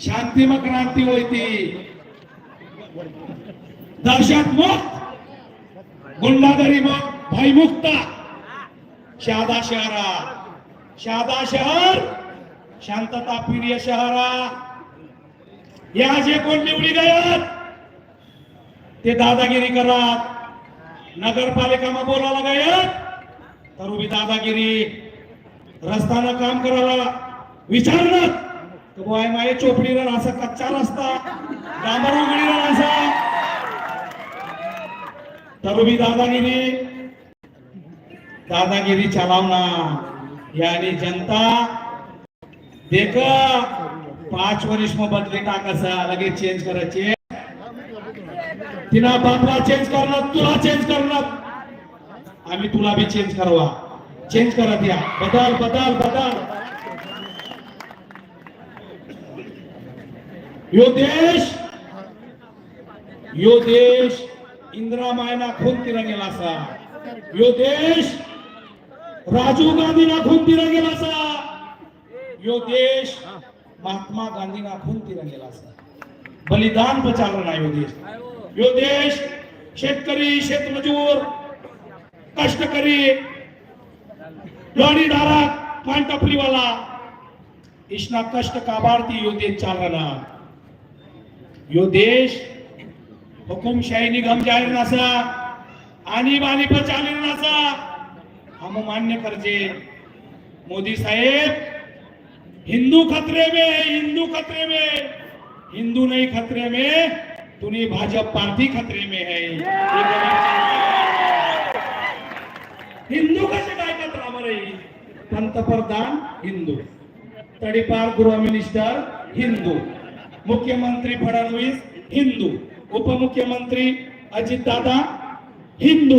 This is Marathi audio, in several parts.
शांतिम क्रांती होती. दहशत मुक्त. गुंडागरी मुक्त भयमुक्त. शहादा शहरा. शहादा शहर. शांतता प्रिय शहरा. या जे कोण निवडी गयात ते दादागिरी करत नगरपालिकामा बोलायला गयात तर उभी दादागिरी. रस्त्यानं काम करायला विचारणार तर बुवाय माये चोपडीवर असा कच्चा रस्ता डांबर उघडीवर असा तरुबी दादागिरी. दादागिरी चलावना. यानी जनता देख पाच वर्ष मग बदली टाकायचा लगेच चेंज करायचे. तिना बापला चेंज करणार तुला चेंज करणार आम्ही तुला बी चेंज करवा. चेंज करत या. बदल बदल बदल. यो देश यो देश इंदिरा मायना खून गेला असा. यो देश राजीव गांधीना खून तिरा गेला असा. यो देश महात्मा गांधीना खून तिला गेला असा. बलिदान बचावला नाही यो देश यो देश शेतकरी शेतमजूर! कष्टकरी! लोणीधारक पानटपरीवाला इष्णा कष्ट काबारती यो देश चालना यो देश हुकुमशाही निगम जाहीर नसा आणि बाणी पर चालीर नसा. हम मान्य करजे. मोदी साहेब हिंदू खतरे में है हिंदू खतरे में. हिंदू नहीं खतरे में तुनी भाजप पार्टी खतरे में है. हिंदू कसे काय खतरावर बर पंतप्रधान हिंदू. तडीपार गृह मिनिस्टर हिंदू. मुख्यमंत्री फडणवीस हिंदू उपमुख्यमंत्री अजितदादा हिंदू.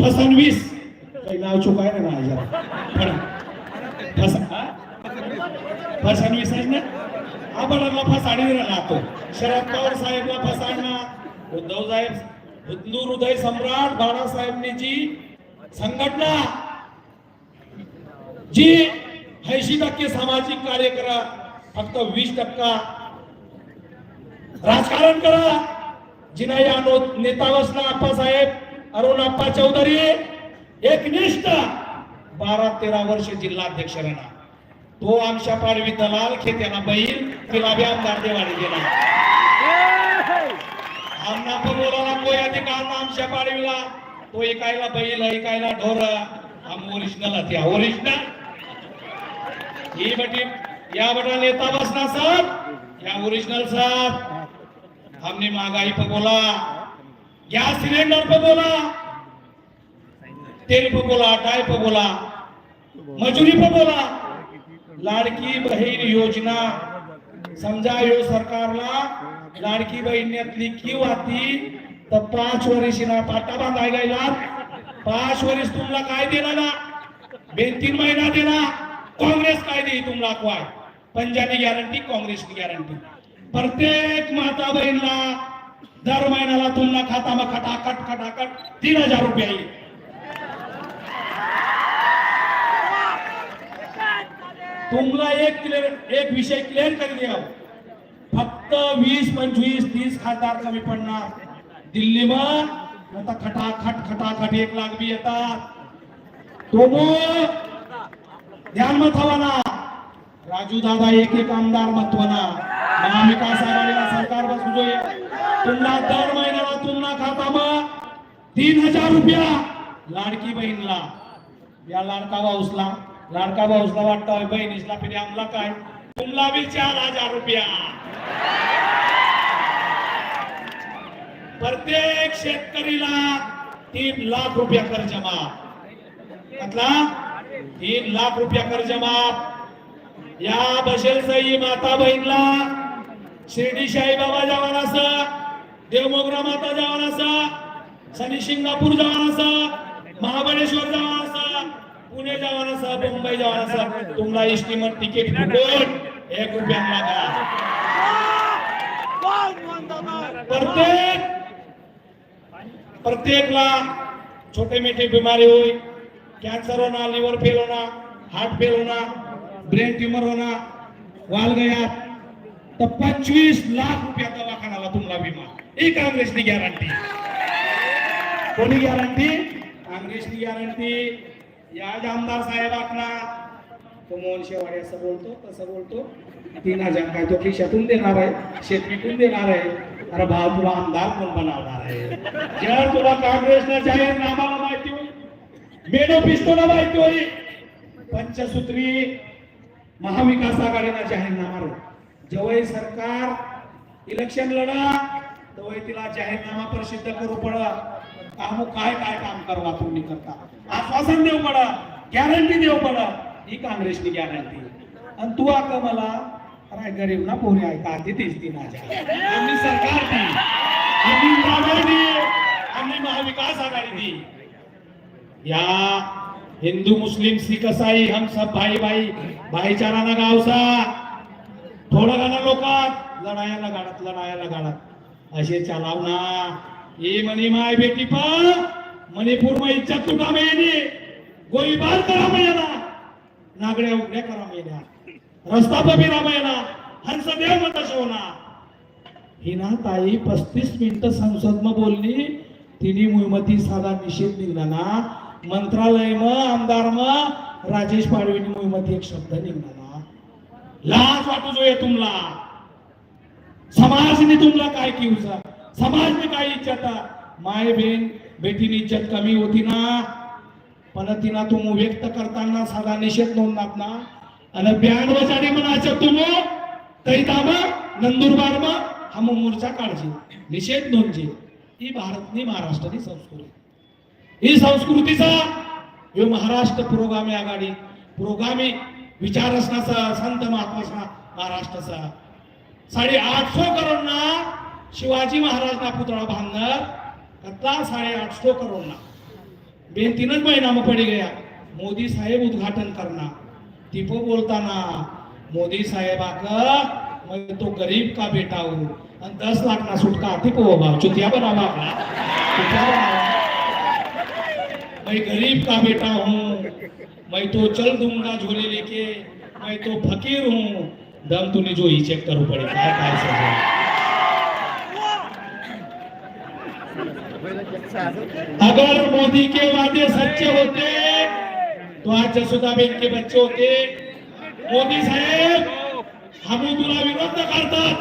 फसणवीस काही नाव चुकाय ना माझ्या. फसणवीस आहे ना? आबाळाला फसाडी राहतो. शरद पवार साहेबला फसाडणार उद्धव साहेब हिंदू हृदय सम्राट बाळासाहेबनी जी संघटना जी ऐंशी टक्के सामाजिक कार्य करा फक्त वीस टक्का राजकारण करा. जिना या नो- नेता बसला आप्पासाहेब अरुण आप्पा चौधरी एकनिष्ठ बारा तेरा वर्ष जिल्हाध्यक्ष राहणार तो आमच्या पाडवी दलाल खेत्याला बैल तिला आमदार देवाडी गेला आमना पण बोलायला कोई अधिकार ना आमच्या पाडवीला तो ऐकायला बैल ऐकायला ढोर. आम ओरिजिनल ओरिजिनल ही बटी या बटा नेता बसना सर या ओरिजिनल सर हमने महंगाई पे बोला गैस सिलेंडर पे बोला तेल पे बोला डाय पे बोला मजुरी पे बोला लाडकी बहीण योजना. समजा यो सरकारला लाडकी बहिणीतली किव आती तर पाच वर्षीना पाटा बांधाय गेला पाच वर्ष तुम्हाला काय देणार? ना बेन तीन महिना देणार. काँग्रेस काय देई तुम्हाला काय पंजाबी गॅरंटी काँग्रेसची गॅरंटी प्रत्येक माता बहिणला दर महिन्याला तुम्हाला खातामा खटाखट खटाखट तीन हजार रुपये येईल तुम्हाला एक क्लिअर एक विषय क्लिअर करी द्या फक्त वीस पंचवीस तीस खासदार कमी पडणार. दिल्लीमा आता खटाखट खटाखट एक लाख बी येतात. तो ध्यान मत हवा ना. राजू दादा एक एक आमदार महत्वना. महाविकास आघाडीला सरकार बसू तुम्हाला दर महिन्याला तुम्हाला खातामा. तीन हजार रुपया लाडकी बहीणला. या लाडका भाऊसला. लाडका भाऊसला वाटतं बहिणीसला फिरी आमला काय? तुम्हाला बी चार हजार रुपया. प्रत्येक शेतकरीला तीन लाख रुपया कर्ज जमा तीन लाख रुपया कर्ज जमा या बशेल सई माता बहिणला शिर्डी शाही बाबा जवान असा देवमोगरा माता जवान असा शनी शिंगापूर जवान असा महाबळेश्वर जवान असा पुणे जवान असा मुंबई जवान असा तुम्हाला इष्टीमत तिकीट फुकून एक रुपया लागा प्रत्येक प्रत्येकला छोटे मोठे बिमारी होई कॅन्सर होना लिव्हर फेल होणार हार्ट फेल होणार ब्रेन ट्यूमर होना वालगयात तर पंचवीस लाख रुपया दवाखान्याला तुम्हाला विमा. ही काँग्रेसनी गॅरंटी कोणी गॅरंटी काँग्रेसनी गॅरंटी या आमदार साहेबांना तो मोहन शेवाडे असं बोलतो तसं बोलतो. तीन हजार काय तो खिशातून देणार आहे शेत विकून देणार आहे. अरे भाऊ तुला आमदार पण बनवणार आहे? जर तुला काँग्रेसनं जाहीरनामाला माहिती होईल. मेडोपिस्टोला माहिती होईल. पंचसूत्री महाविकास आघाडीना जाहीरनामा रे. सरकार इलेक्शन लढा तेव्हा तिला जाहीरनामा प्रसिद्ध करू पडा. काम काय काय काम करवा तुम्ही करता. आश्वासन देऊ पडा गॅरंटी देऊ पड. ही काँग्रेसची गॅरंटी आणि तू आता मला अरे गरीब ना पोरी ऐका आधी तीच ती माझ्या. आम्ही सरकार दी आम्ही आम्ही महाविकास आघाडी दी या हिंदू मुस्लिम सिख ईसाई हम सब भाई भाई भाईचारा ना गावसा। थोडं गाणं लोकात लढायाला गाडत लढायाला गाडत. असे चालाव ना ए मनी माय बेटी पा मणिपूर मग इच्छा तुटा मेली गोळीबार करा मेला नागड्या उघड्या करा मेल्या रस्ता बबिरा मेला हंसदेव मत शोना हिना ताई पस्तीस मिनिटं संसद मग बोलली. तिने मुहिमती साधा निषेध निघला ना. मंत्रालय म आमदार म राजेश पाडवीनी मध्ये एक शब्द निघला ना लाज वाटू जोये तुमला. समाजने तुमला काय किवचा समाजने काय इच्छा माय बहीण बेटीने इज्जत कमी होती ना? पण तिना तुम व्यक्त करताना साधा निषेध नोंदणार ना? आणि बँड बजाडी म्हणायचं तुम तैताम नंदुरबार म हम मोर्चा काळजी. निषेध नोंदजी ही भारतनी महाराष्ट्राची संस्कृती ही संस्कृतीचा हे महाराष्ट्र पुरोगामी आघाडी पुरोगामी विचार असण्याचा संत महात्मा महाराष्ट्राचा. साडे आठशे करोडना शिवाजी महाराजना पुतळा बांधणार आता साडे आठशे करोडना. बेन तीनच महिना में पड़ी गया मोदी साहेब उद्घाटन करणार. तिपो बोलताना मोदी साहेब आकर मैं तो गरीब का बेटा हो? हूँ? आणि दस लाख ना सुटका टिपो बाबा हो, चुतिया बनावा. आपला चुतिया बनावा. मैं गरीब का बेटा हूँ। मैं तो चल दूंगा झोले लेके। मैं तो फकीर हूँ। दम तूने जो ही चेक करू पड़े। काय काय सगळं अगर मोदी के वादे सच्चे होते तो आज जसोदाबेन के बच्चे होते। मोदी साहेब हम तुला विरोध करतात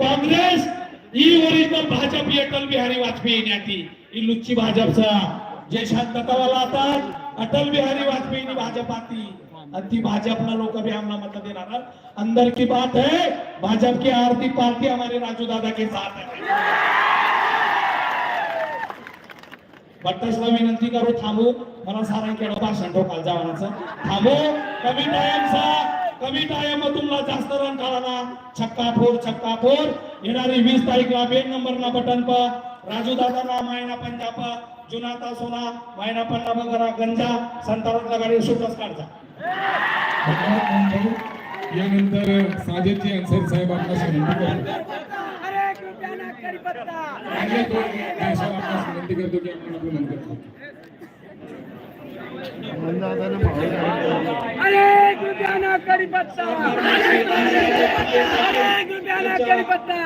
काँग्रेस ही ओरिजिनल भाजप ही अटल बिहारी वाजपेयी येण्याती ही लुच्ची भाजपचा जे शांततावाला आता अटल बिहारी वाजपेयी भाजप आती आणि ती भाजपना लोक भी हमला मत देणार अंदर की बात है भाजप की आरती पार्टी हमारे राजू दादा के साथ है. भट्टसला विनंती करू थांबू. मला सारंगखेड भाषण ठोकाल जवानाचं. थांबू. कमी टाइमचा कमी टाइम तुम्हाला जास्त रन काढाला छक्का फोर छक्का फोर येणारी वीस तारीखला बेन नंबर ना बटन पर राजू दादा ना मायना पंजाब जुनाता सोना मायना पन्ना बगरा गंजा संतारातला गाडी सुटच भाऊ यानंतर साजेदजी अन्सारी साहेब आपणास विनंती करतो. करतो की आपण आपलं मंत्र खाऊ. अरे कृपया करीपत्ता अरे कृपया करीपत्ता